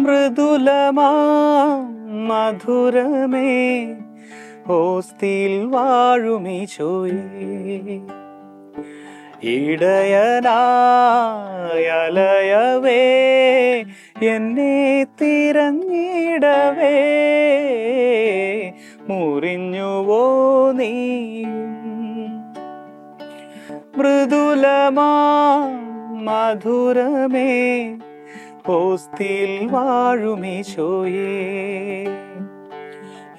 മൃദുലമാ മധുരമേ ഓസ്തിയിൽ വാഴുമീശോയേ ഇടയനായലയവേ എന്നെ തിരഞ്ഞിടവേ. മുറിഞ്ഞുവോ നീ? മൃദുലമാ മധുരമേ ഓസ്തിയിൽ വാഴുമീശോയേ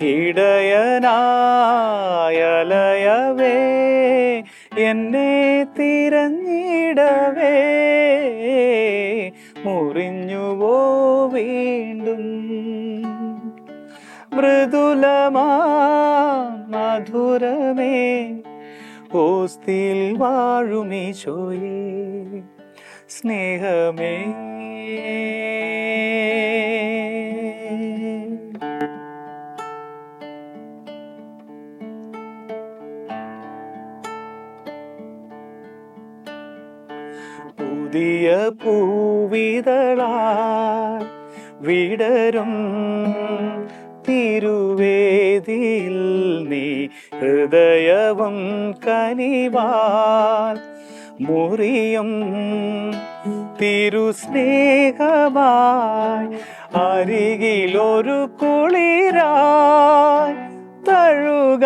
ഇടയനായലയവേ എന്നെ തിരഞ്ഞിടവേ. മുറിഞ്ഞുവോ വീണ്ടും. മൃദുലമാ മധുരമേ. ഓസ്തിയിൽ വാഴുമീശോയേ സ്നേഹമേ. പുതിയ പൂവിതളാ വിടരും. ഹൃദയവും കനിവാൽ മുറിയും തിരുസ്നേഹമായി അരികിലൊരു കുളിരായി തഴുക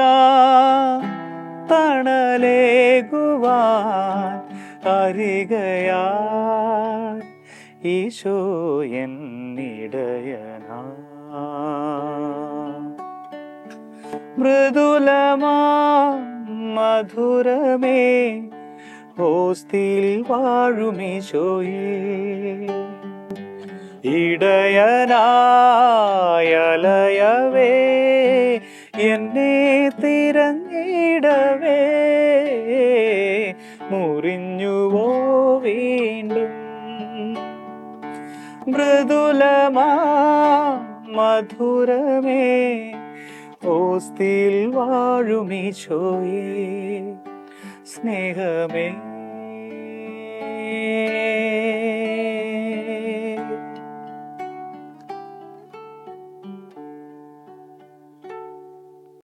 തണലേകുവാൻ അരികയാ ഈശോ എന്നിടയനാ. മൃദുലമാ മധുരമേ ഹോസ്തിയിൽ വാഴുമേശോയി ഇടയനായലയവേ എന്നെ തിരഞ്ഞിടവേ. മുറിഞ്ഞുവോ വീണ്ടും. മൃദുലമാ മധുരമേ ഓസ്തിയിൽ വാഴുമീശോയേ സ്നേഹമേ